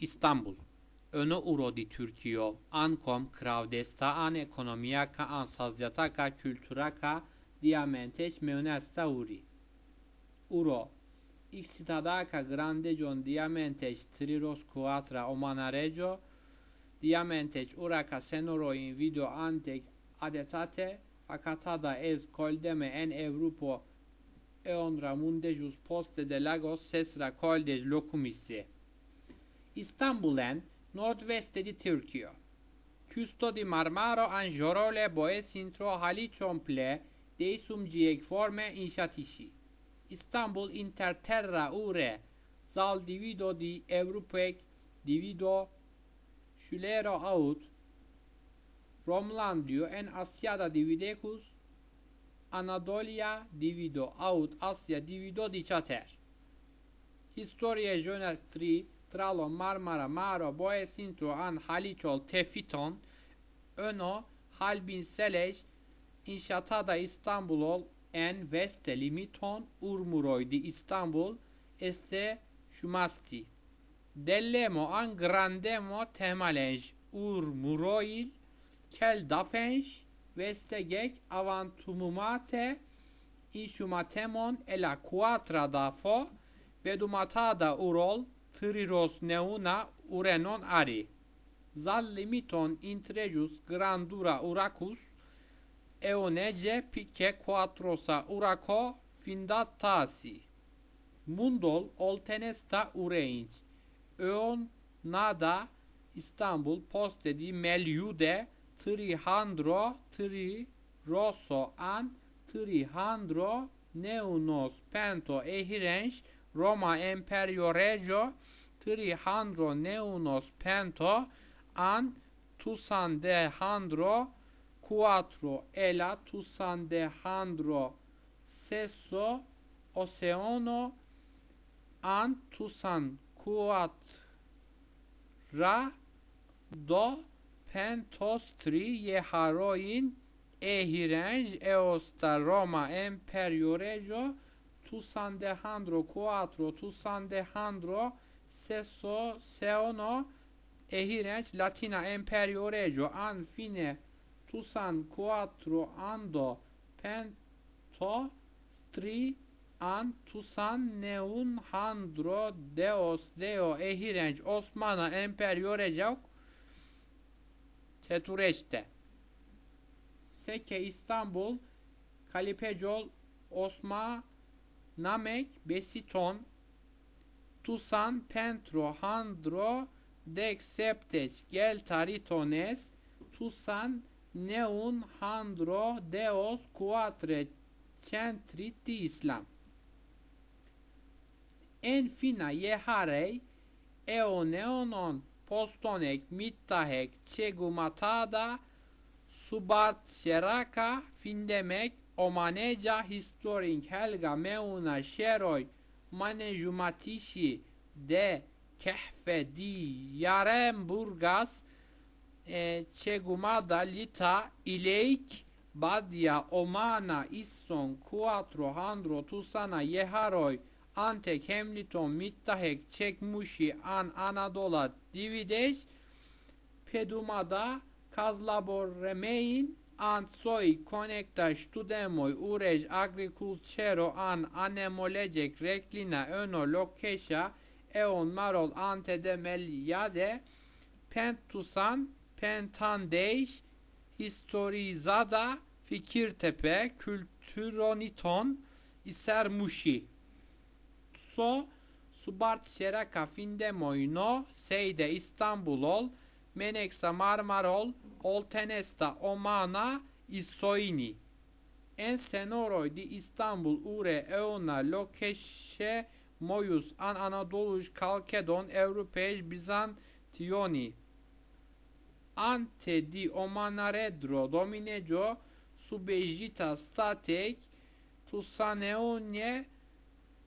İstanbul. Önü uro di Türkiyo, ankom kravdesta an ekonomia ka an sazyata ka kültura ka diamenteç meunesta uri. Uro. Ixtitada ka grande jon diamenteç triros quatra omanarejo, diamenteç ura ka senoro in video antek adetate, facatada ez koldeme en Evropo eonra mundejus poste de lagos sesra koldej lokumisi. İstanbulen nordveste di Türkiye. Custo di Marmaro Anjorole Boe Sintro Haliçomple Deisum Giec Forme Inşatişi. İstanbul Interterra Ure Zal Divido di Europec Divido Şulero Aut Romlandio en Asyada Dividecus Anadolia Divido Aut Asya Divido di Chater. Historia Geometri Tralo Marmara Maro Boe Sintro An Haliçol Tefiton Öno Halbin Seleş İnşatada İstanbulol En Veste Limiton Urmuroydi İstanbul Este Şumasti. Dellemo An Grandemo Temalej Urmuroil Kel Dafenş Vestegek Avantumumate Inşumatemon Ela Quatra Dafo Bedumatada Urol Triros neuna urenon ari. Zal limiton intregius grandura uracus eonege pique quatrosa uraco findatasi. Mundol oltenesta ureinc. Eon nada İstanbul poste di meliude trihandro tri rosso an trihandro neunos pento ehirenç Roma Imperio Regio trihandro neunos pento an tusan de handro quattro ela tusan de handro sesso oceano an tusan quatra do pentos tri jeharoin ehirenj eosta Roma Imperio Regio tusan de handro quattro de handro sesso seono ehirenç latina imperio regio an fine tusan quattro ando pento tri an tusan neun handro deos deo ehirenç Osmana imperio regio tetureçte Seke İstanbul Kalipecol Osma Namek Besiton Tusan Pentro Handro Dex Septeç Gel Taritones Tusan Neun Handro Deos Quatre Centriti Islam En fina Yeharei Eoneonon Postonek Mittahek Chegumatada Subart Şeraka Findemek Omaneja Historing Helga Meuna Şeroy Manejumatishi de Kehfe di Yarem Burgas e, Çegumada Lita İleik Badya Omana Isson Quattro Handro Tusana Yeharoy Antek Hemliton Mittahek Çekmuşi An Anadola Divideş Pedumada Kazlabor Remein Antsoi conecta studemoi urej agriculturo an anemolecek reclina öno lokesha eon marol ante de meliade pentusan pentandeiş historizada Fikirtepe kültüroniton isermuşi. So subart şeraka findemoino seyde İstanbulol meneksa marmarol oltenesta omana isoini en senoroy di İstanbul ure eona lokeşe moyus an Anadoluj kalkedon Europej Bizantioni. Ante di omanaredro dominejo subejita statek tusaneunye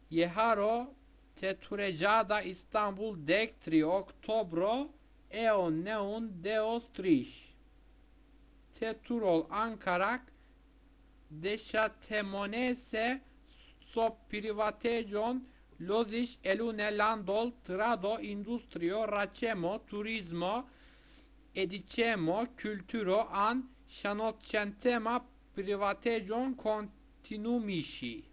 yeharo teturecada İstanbul dektri oktobro eon neun deos triş teturol ankarak. Deşatemonese sop privatejon Lozish elune landol trado industrio racemo turismo edicemo culturo an shanocentema privatejon continumishi